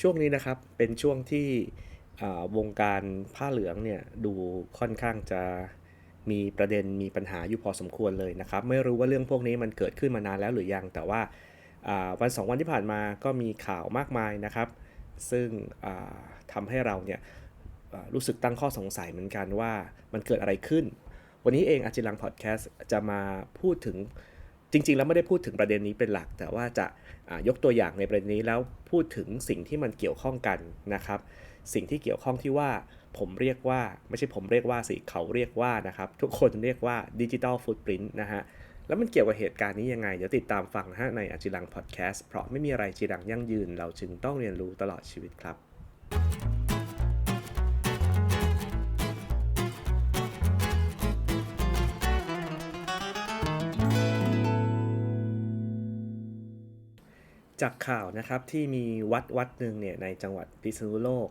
ช่วงนี้นะครับเป็นช่วงที่วงการผ้าเหลืองเนี่ยดูค่อนข้างจะมีประเด็นมีปัญหาอยู่พอสมควรเลยนะครับ ไม่รู้ว่าเรื่องพวกนี้มันเกิดขึ้นมานานแล้วหรือยัง แต่ว่าวันสองวันที่ผ่านมาก็มีข่าวมากมายนะครับ ซึ่งอ่าทำให้เราเนี่ยรู้สึกตั้งข้อสงสัยเหมือนกันว่ามันเกิดอะไรขึ้น วันนี้เองอาจิลังพอดแคสต์จะมาพูดถึง จริง ๆ แล้วไม่ได้พูดถึงประเด็นนี้เป็นหลัก แต่ว่าจะยกตัวอย่างในประเด็นนี้แล้วพูดถึงสิ่งที่มันเกี่ยวข้องกันนะครับ สิ่งที่เกี่ยวข้องที่ว่าผมเรียกว่าไม่ใช่ผมเรียกว่าสิเขาเรียกว่านะครับ ทุกคนเรียกว่าดิจิ t a ลฟุตปรินต์นะฮะแล้วมันเกี่ยวกับเหตุการณ์นี้ยังไง เดี๋ยวติดตามฟังนะฮะในอาจิรังพอดแคสต์เพราะไม่มีอะไรจีรังยั่งยืน เราจึงต้องเรียนรู้ตลอดชีวิตครับ จากข่าวนะครับที่มีวัดวัดหนึ่งเนี่ยในจังหวัดพิษณุโลก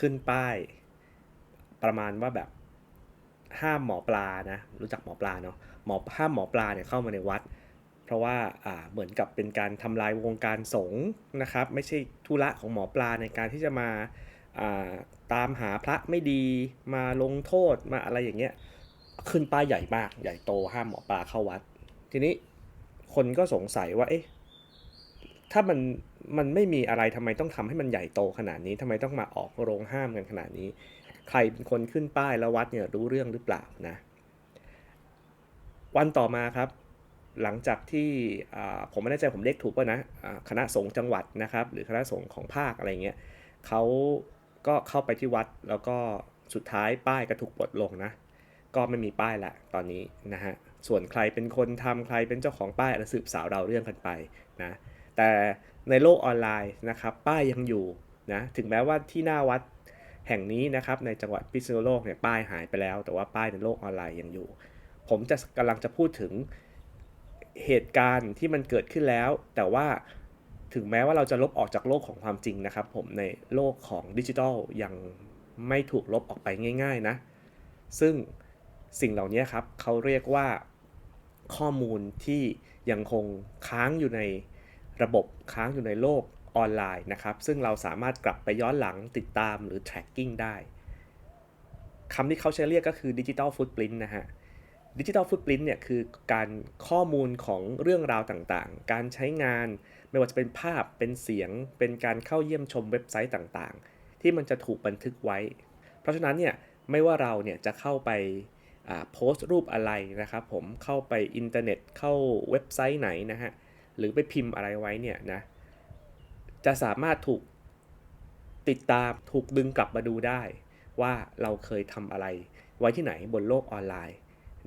ขึ้นป้าย ประมาณว่าแบบห้ามหมอปลานะรู้จักหมอปลาเนาะหมอห้ามหมอปลาเนี่ยเข้ามาในวัด เพราะว่าอ่าเหมือนกับเป็นการทำลายวงการสงฆ์นะครับ ไม่ใช่ธุระของหมอปลาในการที่จะมาอ่าตามหาพระไม่ดีมาลงโทษมาอะไรอย่างเงี้ยขึ้นป้ายใหญ่มากใหญ่โตห้ามหมอปลาเข้าวัด ทีนี้คนก็สงสัยว่าเอ๊ะ ถ้ามันมันไม่มีอะไรทำไมต้องทำให้มันใหญ่โตขนาดนี้ทำไมต้องมาออกโรงห้ามกันขนาดนี้ ใครเป็นคนขึ้นป้ายแล้ววัดเนี่ยรู้เรื่องหรือเปล่านะ วันต่อมาครับ หลังจากที่ผมไม่แน่ใจผมเรียกถูกป่ะนะคณะสงฆ์จังหวัดนะครับ หรือคณะสงฆ์ของภาคอะไรเงี้ยเขาก็เข้าไปที่วัดแล้วก็สุดท้ายป้ายก็ถูกปลดลงนะ ก็ไม่มีป้ายละตอนนี้นะฮะส่วนใครเป็นคนทำใครเป็นเจ้าของป้ายอะไรสืบสาวเราเรื่องกันไปนะ แต่ในโลกออนไลน์นะครับ ป้ายยังอยู่นะถึงแม้ว่าที่หน้าวัดแห่งนี้นะครับในจังหวัดพิษณุโลกเนี่ยป้ายหายไปแล้ว แต่ว่าป้ายในโลกออนไลน์ยังอยู่ ผมจะกำลังจะพูดถึงเหตุการณ์ที่มันเกิดขึ้นแล้ว แต่ว่าถึงแม้ว่าเราจะลบออกจากโลกของความจริงนะครับ ผมในโลกของดิจิทัลยังไม่ถูกลบออกไปง่าย ๆนะ ซึ่งสิ่งเหล่านี้ครับเขาเรียกว่าข้อมูลที่ยังคงค้างอยู่ใน ระบบค้างอยู่ในโลกออนไลน์นะครับ ซึ่งเราสามารถกลับไปย้อนหลังติดตามหรือ tracking ได้คำที่เขาใช้เรียกก็คือ digital footprint นะฮะ digital footprint เนี่ยคือการข้อมูลของเรื่องราวต่างๆ การใช้งานไม่ว่าจะเป็นภาพเป็นเสียง เป็นการเข้าเยี่ยมชมเว็บไซต์ต่างๆ ที่มันจะถูกบันทึกไว้ เพราะฉะนั้นเนี่ยไม่ว่าเราเนี่ยจะเข้าไปโพสต์รูปอะไรนะครับผมเข้าไปอินเทอร์เน็ตเข้าเว็บไซต์ไหนนะฮะ หรือไปพิมพ์อะไรไว้เนี่ยนะจะสามารถถูกติดตามถูกดึงกลับมาดูได้ ว่าเราเคยทำอะไร ไว้ที่ไหนบนโลกออนไลน์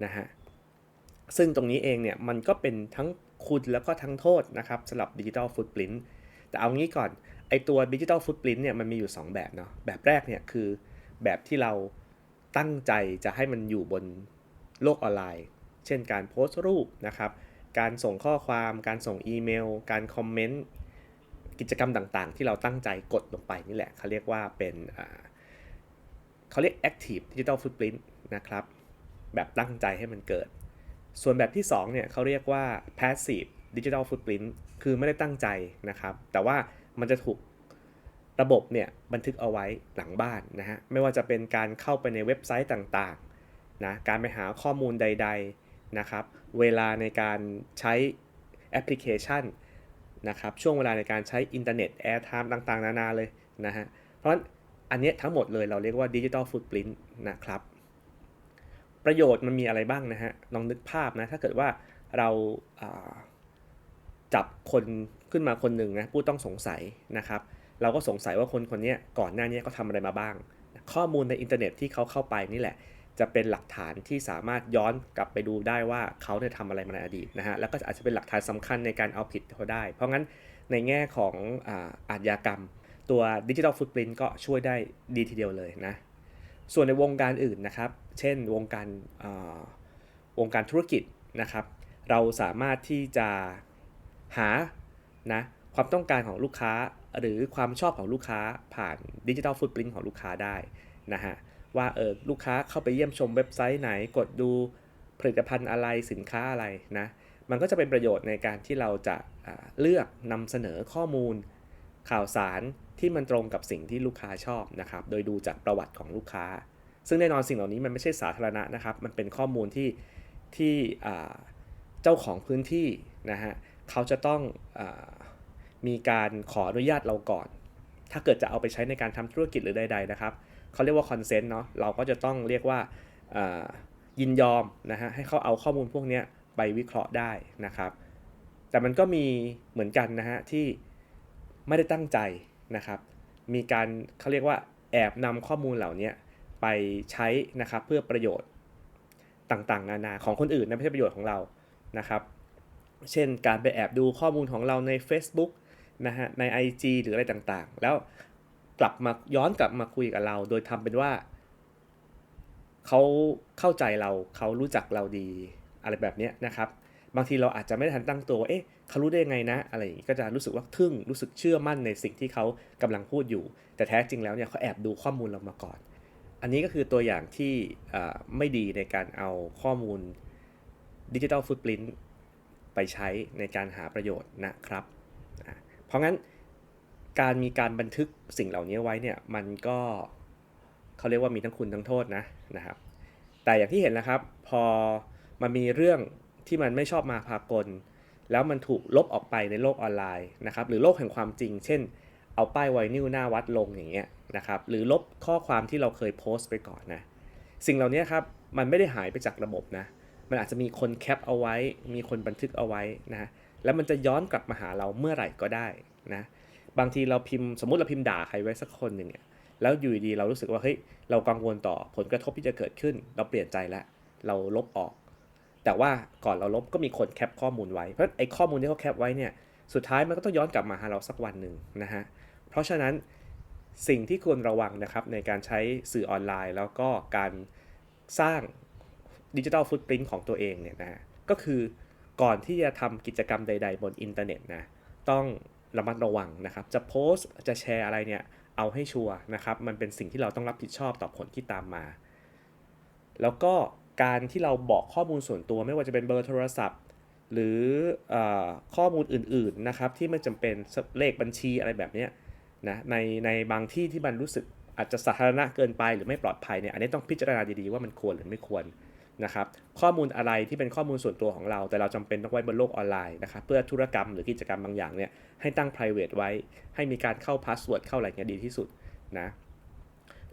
นะฮะซึ่งตรงนี้เองเนี่ยมันก็เป็นทั้งคุณแล้วก็ทั้งโทษนะครับสำหรับดิจิ t a ลฟุตปรินต์แต่เอางี้ก่อนไอตัวดิจิ t a ลฟุตปรินต์เนี่ยมันมีอยู่ 2 แบบเนาะแบบแรกเนี่ยคือแบบที่เราตั้งใจจะให้มันอยู่บนโลกออนไลน์ เช่นการโพสต์รูปนะครับ การส่งข้อความ การส่งอีเมล การคอมเมนต์ กิจกรรมต่างๆ ที่เราตั้งใจกดลงไปนี่แหละเขาเรียกว่าเป็นเขาเรียก active digital footprint นะครับ แบบตั้งใจให้มันเกิด ส่วนแบบที่2เนี่ยเขาเรียกว่า passive digital footprint คือไม่ได้ตั้งใจนะครับ แต่ว่ามันจะถูกระบบเนี่ยบันทึกเอาไว้หลังบ้านนะฮะ ไม่ว่าจะเป็นการเข้าไปในเว็บไซต์ต่างๆนะ การไปหาข้อมูลใด ๆ นะครับ เวลาในการใช้แอปพลิเคชันนะครับ ช่วงเวลาในการใช้อินเทอร์เน็ตแอร์ไทม์ต่างๆ นานาเลยนะฮะ เพราะฉะนั้นอันนี้ทั้งหมดเลยเราเรียกว่าดิจิ t a ลฟุตปรินต์นะครับ ประโยชน์มันมีอะไรบ้างนะฮะ ลองนึกภาพนะ ถ้าเกิดว่าเราจับคนขึ้นมาคนหนึ่งนะผู้ต้องสงสัยนะครับ เราก็สงสัยว่าคนคนนี้ก่อนหน้านี้เขาทำอะไรมาบ้าง ข้อมูลในอินเทอร์เน็ตที่เขาเข้าไปนี่แหละ จะเป็นหลักฐานที่สามารถย้อนกลับไปดูได้ว่าเขาเนี่ยทำอะไรมาในอดีตนะฮะแล้วก็อาจจะเป็นหลักฐานสำคัญในการเอาผิดเขาได้ เพราะงั้นในแง่ของอาชญากรรม ตัวดิจิทัลฟุตปรินต์ก็ช่วยได้ดีทีเดียวเลยนะส่วนในวงการอื่นนะครับ เช่นวงการวงการธุรกิจนะครับ เราสามารถที่จะหานะความต้องการของลูกค้าหรือความชอบของลูกค้าผ่านดิจิทัลฟุตปรินต์ของลูกค้าได้นะฮะ ว่าเออลูกค้าเข้าไปเยี่ยมชมเว็บไซต์ไหนกดดูผลิตภัณฑ์อะไรสินค้าอะไรนะมันก็จะเป็นประโยชน์ในการที่เราจะเลือกนำเสนอข้อมูล ข่าวสารที่มันตรงกับสิ่งที่ลูกค้าชอบนะครับ โดยดูจากประวัติของลูกค้า ซึ่งแน่นอนสิ่งเหล่านี้มันไม่ใช่สาธารณะนะครับ มันเป็นข้อมูลที่ที่เจ้าของพื้นที่นะฮะเขาจะต้องอมีการขออนุญาตเราก่อน ถ้าเกิดจะเอาไปใช้ในการทำธุรกิจหรือใด ๆนะครับ เขาเรียกว่าคอนเซนต์เนาะเราก็จะต้องเรียกว่ายินยอมนะฮะให้เขาเอาข้อมูลพวกนี้ไปวิเคราะห์ได้นะครับ แต่มันก็มีเหมือนกันนะฮะที่ไม่ได้ตั้งใจนะครับ มีการเขาเรียกว่าแอบนำข้อมูลเหล่านี้ไปใช้นะครับเพื่อประโยชน์ต่างๆ นานาของคนอื่นนะไม่ใช่ประโยชน์ของเรานะครับ เช่นการไปแอบดูข้อมูลของเราใน Facebook นะฮะใน IG หรืออะไรต่างๆ แล้ว ลับมาย้อนกลับมาคุยกับเรา โดยทำเป็นว่าเขาเข้าใจเราเขารู้จักเราดีอะไรแบบนี้นะครับ บางทีเราอาจจะไม่ได้ทันตั้งตัวว่าเอ๊ะเขารู้ได้ยังไงนะ อะไรอย่างนี้ก็จะรู้สึกว่าทึ่งรู้สึกเชื่อมั่นในสิ่งที่เขากำลังพูดอยู่ แต่แท้จริงแล้วเนี่ยเขาแอบดูข้อมูลเรามาก่อน อันนี้ก็คือตัวอย่างที่ไม่ดีในการเอาข้อมูลดิจิทัลฟุตปรินต์ไปใช้ในการหาประโยชน์นะครับ เพราะงั้น การมีการบันทึกสิ่งเหล่านี้ไว้เนี่ยมันก็เขาเรียกว่ามีทั้งคุณทั้งโทษนะนะครับ แต่อย่างที่เห็นนะครับ พอมันมีเรื่องที่มันไม่ชอบมาพากล แล้วมันถูกลบออกไปในโลกออนไลน์นะครับ หรือโลกแห่งความจริง เช่น เอาป้ายไวนิวหน้าวัดลงอย่างเงี้ยนะครับ หรือลบข้อความที่เราเคยโพสต์ไปก่อนนะสิ่งเหล่านี้ครับมันไม่ได้หายไปจากระบบนะมันอาจจะมีคนแคปเอาไว้ มีคนบันทึกเอาไว้นะแล้วมันจะย้อนกลับมาหาเราเมื่อไหร่ก็ได้นะ บางทีเราพิมพ์สมมุติเราพิมพ์ด่าใครไว้สักคนหนึ่งเนี่ยแล้วอยู่ดีเรารู้สึกว่าเฮ้ยเรากังวลต่อผลกระทบที่จะเกิดขึ้น เราเปลี่ยนใจแล้วเราลบออก แต่ว่าก่อนเราลบก็มีคนแคปข้อมูลไว้เพราะไอ้ข้อมูลที่เขาแคปไว้เนี่ยสุดท้ายมันก็ต้องย้อนกลับมาหาเราสักวันหนึ่งนะฮะเพราะฉะนั้นสิ่งที่ควรระวังนะครับในการใช้สื่อออนไลน์ แล้วก็การสร้างดิจิทัลฟุตปรินต์ของตัวเองเนี่ยนะก็คือก่อนที่จะทำกิจกรรมใด ๆ บนอินเทอร์เน็ตนะต้อง ระมัดระวังนะครับ จะโพสต์จะแชร์อะไรเนี่ยเอาให้ชัวร์นะครับ มันเป็นสิ่งที่เราต้องรับผิดชอบต่อผลที่ตามมา แล้วก็การที่เราบอกข้อมูลส่วนตัวไม่ว่าจะเป็นเบอร์โทรศัพท์ หรืออข้อมูลอื่นๆนะครับที่ไม่จำเป็นเลขบัญชีอะไรแบบนี้นะในในบางที่ที่มันรู้สึกอาจจะสาธารณะเกินไปหรือไม่ปลอดภัยเนี่ยอันนี้ต้องพิจารณาดีๆว่ามันควรหรือไม่ควร นะครับข้อมูลอะไรที่เป็นข้อมูลส่วนตัวของเรา แต่เราจำเป็นต้องไว้บนโลกออนไลน์นะครับเพื่อธุรกรรมหรือกิจกรรมบางอย่างเนี่ยให้ตั้ง private ไว้ ให้มีการเข้า password เข้าอะไรเงี้ยดีที่สุดนะ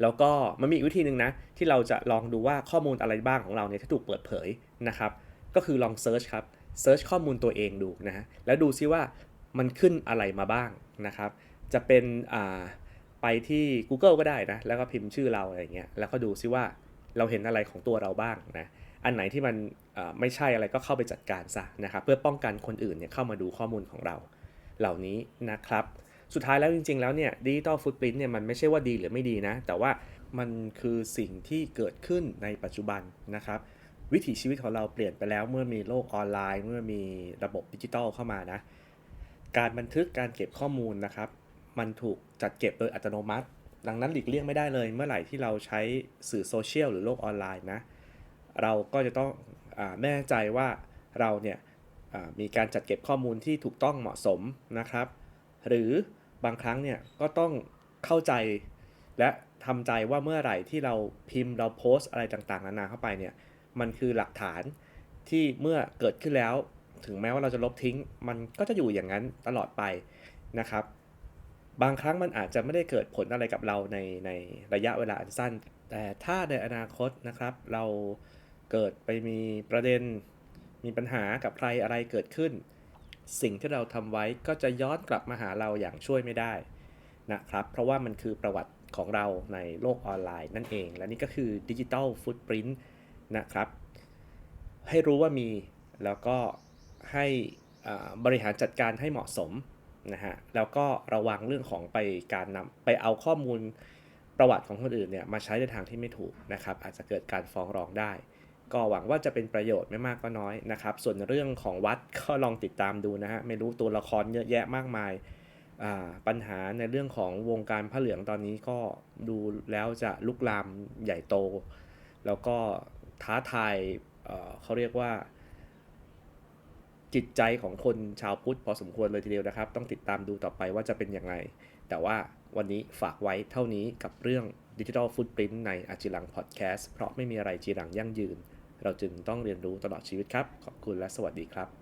แล้วก็มันมีวิธีหนึ่งนะที่เราจะลองดูว่าข้อมูลอะไรบ้างของเราเนี่ยที่ถูกเปิดเผยนะครับก็คือลอง search ครับ search ข้อมูลตัวเองดูนะฮะแล้วดูซิว่ามันขึ้นอะไรมาบ้างนะครับจะเป็นไปที่ Google ก็ได้นะแล้วก็พิมพ์ชื่อเราอะไรเงี้ยแล้วก็ดูซิว่า เราเห็นอะไรของตัวเราบ้างนะอันไหนที่มันไม่ใช่อะไรก็เข้าไปจัดการซะนะครับเพื่อป้องกันคนอื่นเนี่ยเข้ามาดูข้อมูลของเรา เหล่านี้นะครับ สุดท้ายแล้วจริง ๆ แล้วเนี่ยดิจิตอลฟุตปรินต์เนี่ยมันไม่ใช่ว่าดีหรือไม่ดีนะ แต่ว่ามันคือสิ่งที่เกิดขึ้นในปัจจุบันนะครับ วิถีชีวิตของเราเปลี่ยนไปแล้วเมื่อมีโลกออนไลน์ เมื่อมีระบบดิจิตอลเข้ามานะ การบันทึกการเก็บข้อมูลนะครับ มันถูกจัดเก็บโดยอัตโนมัติ ดังนั้นหลีกเลี่ยงไม่ได้เลย เมื่อไหร่ที่เราใช้สื่อโซเชียลหรือโลกออนไลน์นะ เราก็จะต้องอแน่ใจว่าเราเนี่ยมีการจัดเก็บข้อมูลที่ถูกต้องเหมาะสมนะครับ หรือบางครั้งเนี่ยก็ต้องเข้าใจและทำใจว่าเมื่อไหร่ที่เราพิมพ์เราโพสอะไรต่างๆนานาเข้าไปเนี่ยมันคือหลักฐานที่เมื่อเกิดขึ้นแล้ว ถึงแม้ว่าเราจะลบทิ้ง มันก็จะอยู่อย่างนั้นตลอดไปนะครับ บางครั้งมันอาจจะไม่ได้เกิดผลอะไรกับเราในในระยะเวลาอันสั้น แต่ถ้าในอนาคตนะครับ เราเกิดไปมีประเด็น มีปัญหากับใครอะไรเกิดขึ้น สิ่งที่เราทำไว้ก็จะย้อนกลับมาหาเราอย่างช่วยไม่ได้นะครับ เพราะว่ามันคือประวัติของเราในโลกออนไลน์นั่นเอง และนี่ก็คือดิจิทัลฟุตปรินต์นะครับ ให้รู้ว่ามีแล้วก็ให้บริหารจัดการให้เหมาะสม นะฮะแล้วก็ระวังเรื่องของไปการนำไปเอาข้อมูลประวัติของคนอื่นเนี่ยมาใช้ในทางที่ไม่ถูกนะครับ อาจจะเกิดการฟ้องร้องได้ ก็หวังว่าจะเป็นประโยชน์ไม่มากก็น้อยนะครับ ส่วนเรื่องของวัดก็ลองติดตามดูนะฮะไม่รู้ตัวละครเยอะแยะมากมายปัญหาในเรื่องของวงการผ้าเหลืองตอนนี้ก็ดูแล้วจะลุกลามใหญ่โต แล้วก็ท้าทายเขาเรียกว่า จิตใจของคนชาวพุทธพอสมควรเลยทีเดียวนะครับ ต้องติดตามดูต่อไปว่าจะเป็นยังไงแต่ว่าวันนี้ฝากไว้เท่านี้กับเรื่องดิจิทัลฟุตปรินต์ในอาจิรังพอดแคสต์เพราะไม่มีอะไรจีรังยั่งยืน เราจึงต้องเรียนรู้ตลอดชีวิตครับ ขอบคุณและสวัสดีครับ